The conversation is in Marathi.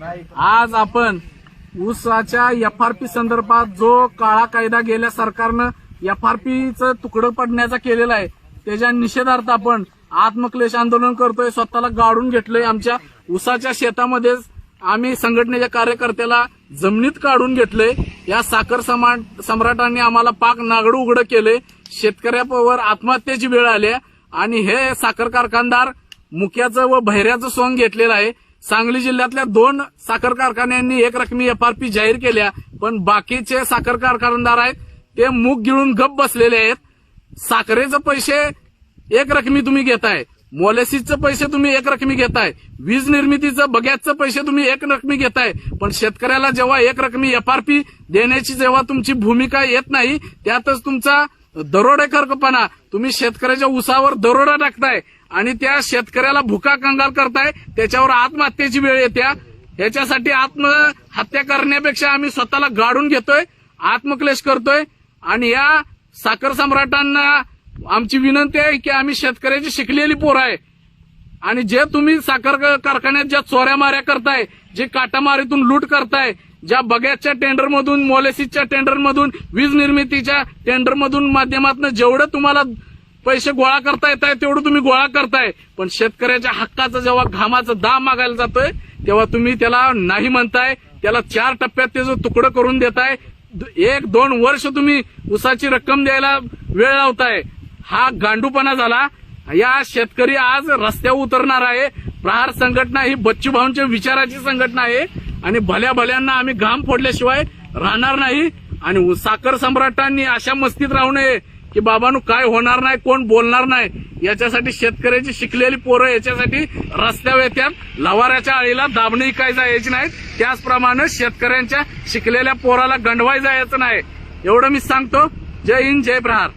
आज आपण ऊसाच्या एफ आर पी संदर्भात जो काळा कायदा गेल्या सरकारनं एफ आर पीचं तुकडं पडण्याचा केलेला आहे त्याच्या निषेधार्थ आपण आत्मक्लेश आंदोलन करतोय स्वतःला गाडून घेतलंय आमच्या ऊसाच्या शेतामध्येच. आम्ही संघटनेच्या कार्यकर्त्याला जमिनीत काढून घेतलंय. या साखर सम्राटांनी आम्हाला पाक नागडू उघडं केले शेतकऱ्यावर आत्महत्येची वेळ आली आणि हे साखर कारखानदार मुक्याचं व भैऱ्याचं सोंग घेतलेलं आहे. सांगली जिल्ह्यातल्या दोन साखर कारखान्यांनी एक रकमी एफआरपी जाहीर केल्या पण बाकीचे साखर कारखानदार आहेत ते मूग गिळून गप बसलेले आहेत. साखरेचे पैसे एक रकमी तुम्ही घेताय मोलेसिसचे पैसे तुम्ही एक रकमी घेताय वीज निर्मितीचं बग्याचं पैसे तुम्ही एक रकमी घेताय पण शेतकऱ्याला जेव्हा एक रकमी एफआरपी देण्याची जेव्हा तुमची भूमिका येत नाही त्यातच तुमचा दरोडेकरपणा तुम्ही शेतकऱ्याच्या उसावर दरोडा टाकताय आणि त्या शेतकऱ्याला भुका कंगाल करताय त्याच्यावर आत्महत्येची वेळ येत्या ह्याच्यासाठी आत्महत्या करण्यापेक्षा आम्ही स्वतःला गाडून घेतोय आत्मक्लेश करतोय. आणि या साखर सम्राटांना आमची विनंती आहे की आम्ही शेतकऱ्याची शिकलेली पोरं आहे. आणि जे तुम्ही साखर कारखान्यात ज्या चोऱ्या माऱ्या करताय जे काटामारीतून लूट करताय ज्या बगॅसच्या टेंडरमधून मोलेसिसच्या टेंडरमधून वीज निर्मितीच्या टेंडरमधून माध्यमातून जेवढं तुम्हाला पैसे गोळा करता येत आहे तेवढं तुम्ही गोळा करताय. पण शेतकऱ्याच्या हक्काचं जेव्हा घामाचं दाम मागायला जातोय तेव्हा तुम्ही त्याला नाही म्हणताय त्याला चार टप्प्यात त्याचं तुकडं करून देताय एक दोन वर्ष तुम्ही उसाची रक्कम द्यायला वेळ लावताय. हा गांडूपणा झाला. या शेतकरी आज रस्त्यावर उतरणार आहे. प्रहार संघटना ही बच्चूभाऊंच्या विचाराची संघटना आहे. आणि भल्या भल्यांना आम्ही घाम फोडल्याशिवाय राहणार नाही. आणि साखर सम्राटांनी अशा मस्तीत राहू नये की बाबांनो काय होणार नाही कोण बोलणार नाही याच्यासाठी शेतकऱ्याची शिकलेली पोरं याच्यासाठी रस्त्यावर येतात लवाऱ्याच्या आळीला दाबणी काय जायची नाही त्याचप्रमाणे शेतकऱ्यांच्या शिकलेल्या पोराला गंडवाय जायचं नाही. एवढं मी सांगतो. जय हिंद जय प्रहार.